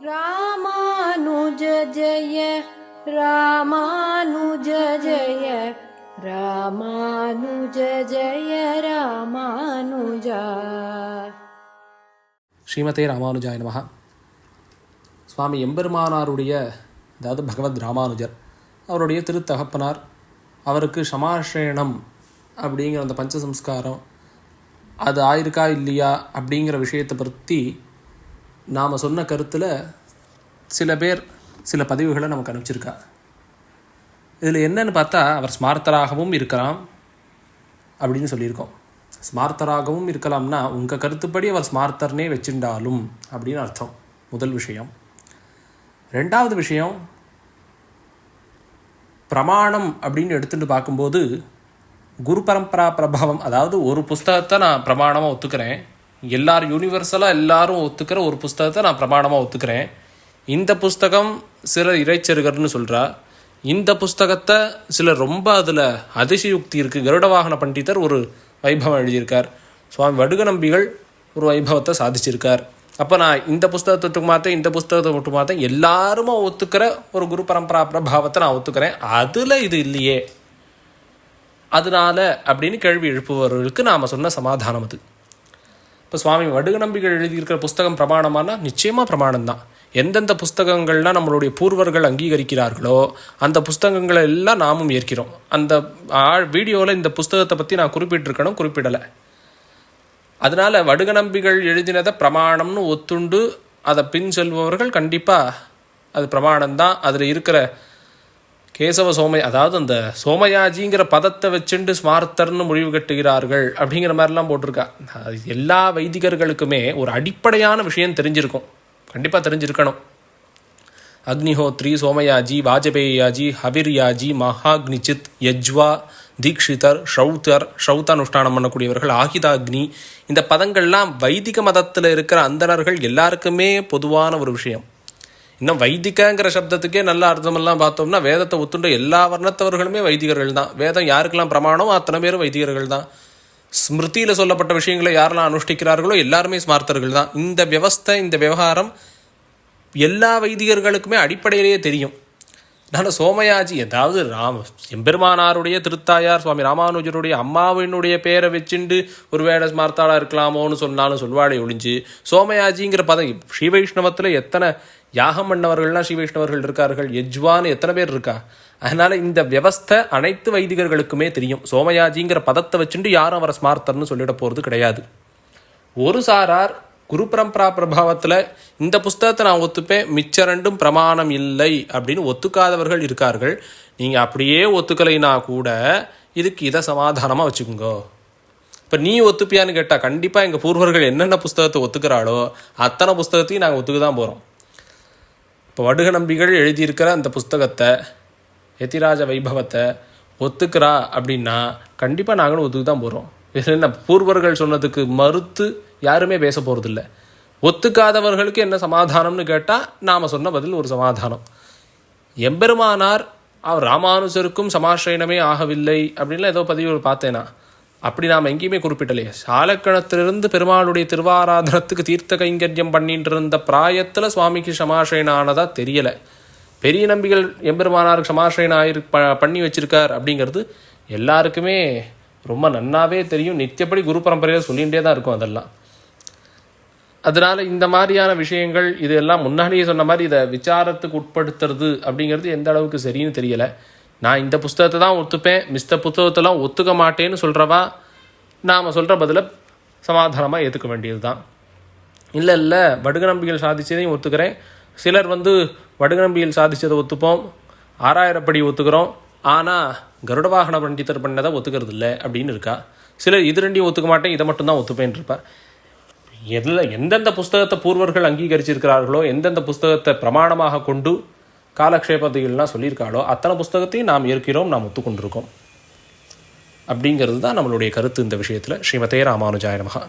ராமானுஜ ஜெய ராமானுஜ ஜெய ராமானுஜ ஜெய ராமானுஜா. ஸ்ரீமதே ராமானுஜாய நமஹ. சுவாமி எம்பெருமானாருடைய அதாவது பகவத் ராமானுஜர் அவருடைய திருத்தகப்பனார் அவருக்கு சமாஷேணம் அப்படிங்கிற அந்த பஞ்சசம்ஸ்காரம் அது ஆயிருக்கா இல்லையா அப்படிங்கிற விஷயத்தை பற்றி நாம் சொன்ன கருத்தில் சில பேர் சில பதிவுகளை நமக்கு அனுப்பிச்சிருக்கா. இதில் என்னன்னு பார்த்தா அவர் ஸ்மார்த்தராகவும் இருக்கலாம் அப்படின்னு சொல்லியிருக்கோம். ஸ்மார்த்தராகவும் இருக்கலாம்னா உங்கள் கருத்துப்படி அவர் ஸ்மார்த்தர்னே வச்சுட்டாலும் அப்படின்னு அர்த்தம். முதல் விஷயம். ரெண்டாவது விஷயம் பிரமாணம் அப்படின்னு எடுத்துட்டு பார்க்கும்போது குரு பரம்பரா பிரபாவம் அதாவது ஒரு புஸ்தகத்தை நான் பிரமாணமாக ஒத்துக்கிறேன். எல்லாரும் யூனிவர்சலாக எல்லாரும் ஒத்துக்கிற ஒரு புஸ்தகத்தை நான் பிரமாணமாக ஒத்துக்கிறேன். இந்த புஸ்தகம் சில இறைச்சருகர்னு சொல்கிறா இந்த புஸ்தகத்தை சிலர் ரொம்ப அதில் அதிசயுக்தி இருக்குது கருட வாகன பண்டிதர் ஒரு வைபவம் எழுதியிருக்கார். சுவாமி வடுக நம்பிகள் ஒரு வைபவத்தை சாதிச்சிருக்கார். அப்போ நான் இந்த புஸ்தகத்தை மட்டும் மாற்றேன் இந்த புஸ்தகத்தை மட்டும் மாற்றேன் எல்லாருமே ஒத்துக்கிற ஒரு குரு பரம்பரா பிரபாவத்தை நான் ஒத்துக்கிறேன். அதில் இது இல்லையே. அதனால அப்படின்னு கேள்வி எழுப்புபவர்களுக்கு நாம் சொன்ன சமாதானம் அது. இப்போ சுவாமி வடுக நம்பிகள் எழுதியிருக்கிற புஸ்தகம் பிரமாணமானா நிச்சயமாக பிரமாணம் தான் எந்தெந்த புஸ்தகங்கள்லாம் நம்மளுடைய பூர்வர்கள் அங்கீகரிக்கிறார்களோ அந்த புஸ்தகங்களை எல்லாம் நாமும் ஏற்கிறோம். அந்த வீடியோவில் இந்த புஸ்தகத்தை பற்றி நான் குறிப்பிட்டிருக்கணும் குறிப்பிடலை. அதனால் வடுக நம்பிகள் எழுதினதை பிரமாணம்னு ஒத்துண்டு அதை பின் செல்பவர்கள் கண்டிப்பாக அது பிரமாணம்தான். அதில் இருக்கிற கேசவ சோமை அதாவது அந்த சோமயாஜிங்கிற பதத்தை வச்சுண்டு ஸ்மார்த்தர்னு முடிவு கட்டுகிறார்கள் அப்படிங்கிற மாதிரிலாம் போட்டிருக்கா. அது எல்லா வைதிகர்களுக்குமே ஒரு அடிப்படையான விஷயம் தெரிஞ்சிருக்கும். கண்டிப்பாக தெரிஞ்சிருக்கணும். அக்னிஹோத்ரி சோமயாஜி வாஜபேயாஜி ஹவிர்யாஜி மகாக்னிச்சித் யஜ்வா தீக்ஷிதர் ஷௌத்தர் ஷௌத்தானுஷ்டானம் பண்ணக்கூடியவர்கள் ஆகிதாக்னி இந்த பதங்கள்லாம் வைதிக மதத்தில் இருக்கிற அந்தணர்கள் எல்லாருக்குமே பொதுவான ஒரு விஷயம். இன்னும் வைதிகங்கிற சப்தத்துக்கே நல்ல அர்த்தமெல்லாம் பார்த்தோம்னா வேதத்தை ஒத்துண்ட எல்லா வர்ணத்தவர்களுமே வைதிகர்கள் தான் வேதம் யாருக்கெல்லாம் பிரமாணம் அத்தனை பேரும் வைதிகர்கள் தான் ஸ்மிருதியில் சொல்லப்பட்ட விஷயங்களை யாரெல்லாம் அனுஷ்டிக்கிறார்களோ எல்லாருமே ஸ்மார்த்தர்கள் தான் இந்த வியவஸ்தை இந்த விவகாரம் எல்லா வைதிகர்களுக்குமே அடிப்படையிலேயே தெரியும். அதனால் சோமயாஜி ஏதாவது ராம எம்பெருமானாருடைய திருத்தாயார் சுவாமி ராமானுஜருடைய அம்மாவினுடைய பேரை வச்சுண்டு ஒரு வேட ஸ்மார்த்தாளாக இருக்கலாமோன்னு சொன்னாலும் சொல்வாடை ஒழிஞ்சு சோமயாஜிங்கிற பதம் ஸ்ரீ வைஷ்ணவத்தில் எத்தனை யாகம் பண்ணவர்கள்லாம் ஸ்ரீ வைஷ்ணவர்கள் இருக்கார்கள் எஜ்வான்னு எத்தனை பேர் இருக்கா? அதனால் இந்த வியவஸ்தை அனைத்து வைதிகர்களுக்குமே தெரியும் சோமயாஜிங்கிற பதத்தை வச்சுட்டு யாரும் அவரை ஸ்மார்த்தர்னு சொல்லிட போகிறது கிடையாது. ஒரு சாரார் குரு பரம்பரா பிரபாவத்தில் இந்த புஸ்தகத்தை நான் ஒத்துப்பேன். மிச்ச ரெண்டும் பிரமாணம் இல்லை அப்படின்னு ஒத்துக்காதவர்கள் இருக்கார்கள். நீங்கள் அப்படியே ஒத்துக்கலைனா கூட இதுக்கு இதை சமாதானமாக வச்சுக்கோங்க. இப்போ நீ ஒத்துப்பியான்னு கேட்டால் கண்டிப்பாக எங்கள் பூர்வர்கள் என்னென்ன புஸ்தகத்தை ஒத்துக்கிறாளோ அத்தனை புஸ்தகத்தையும் நாங்கள் ஒத்துக்க தான் போகிறோம் இப்போ வடுக நம்பிகள் எழுதியிருக்கிற அந்த புஸ்தகத்தை எதிராஜ வைபவத்தை ஒத்துக்கிறா அப்படின்னா கண்டிப்பாக நாங்களும் ஒத்துக்கு தான் போகிறோம் என்ன பூர்வர்கள் சொன்னதுக்கு மறுத்து யாருமே பேச போகிறதில்ல ஒத்துக்காதவர்களுக்கு என்ன சமாதானம்னு கேட்டால் நாம் சொன்ன பதில் ஒரு சமாதானம். எம்பெருமானார் அவர் ராமானுஜருக்கும் சமாசிரயணமே ஆகவில்லை அப்படின்லாம் ஏதோ பதிவு பார்த்தேனா. அப்படி நாம் எங்கேயுமே குறிப்பிட்டலையே சாலக்கணத்திலிருந்து பெருமாளுடைய திருவாராதனத்துக்கு தீர்த்த கைங்கரியம் பண்ணிட்டு இருந்த பிராயத்தில் சுவாமிக்கு சமாசிரயணம் ஆனதா தெரியலை. பெரிய நம்பிகள் எம்பெருமானாருக்கு சமாசிரயணம் ஆயிரு ப பண்ணி வச்சிருக்கார் அப்படிங்கிறது எல்லாருக்குமே ரொம்ப நன்னாவே தெரியும். நித்தியப்படி குரு பரம்பரையில் சொல்லிகிட்டே தான் இருக்கும் அதெல்லாம். அதனால் இந்த மாதிரியான விஷயங்கள் இது எல்லாம் முன்னாடியே சொன்ன மாதிரி இதை விசாரத்துக்கு உட்படுத்துறது அப்படிங்கிறது எந்த அளவுக்கு சரின்னு தெரியலை. நான் இந்த புஸ்தகத்தை தான் ஒத்துப்பேன். மிஸ்த புத்தகத்தெல்லாம் ஒத்துக்க மாட்டேன்னு சொல்கிறவா நாம் சொல்கிற பதிலை சமாதானமாக ஏற்றுக்க வேண்டியது தான் இல்லை இல்லை வடுக நம்பிகள் சாதித்ததையும் ஒத்துக்கிறேன். சிலர் வந்து வடுக நம்பிகள் சாதித்ததை ஒத்துப்போம். ஆறாயிரப்படி ஒத்துக்கிறோம். ஆனால் கருட வாகன பண்டிதர் பண்ணதை ஒத்துக்கிறது இல்லை அப்படின்னு இருக்கா? சிலர் இது ரெண்டையும் ஒத்துக்க மாட்டேன் இதை மட்டும்தான் ஒத்துப்பேன் இருப்பார். எதில் எந்தெந்த புஸ்தகத்தை பூர்வர்கள் அங்கீகரிச்சிருக்கிறார்களோ எந்தெந்த புஸ்தகத்தை பிரமாணமாக கொண்டு காலக்ஷேபதிகள்லாம் சொல்லியிருக்காளோ அத்தனை புஸ்தகத்தையும் நாம் ஏற்கிறோம் நாம் ஒத்துக்கொண்டிருக்கோம். அப்படிங்கிறது தான் நம்மளுடைய கருத்து இந்த விஷயத்தில். ஸ்ரீமதே ராமானுஜாய நமகா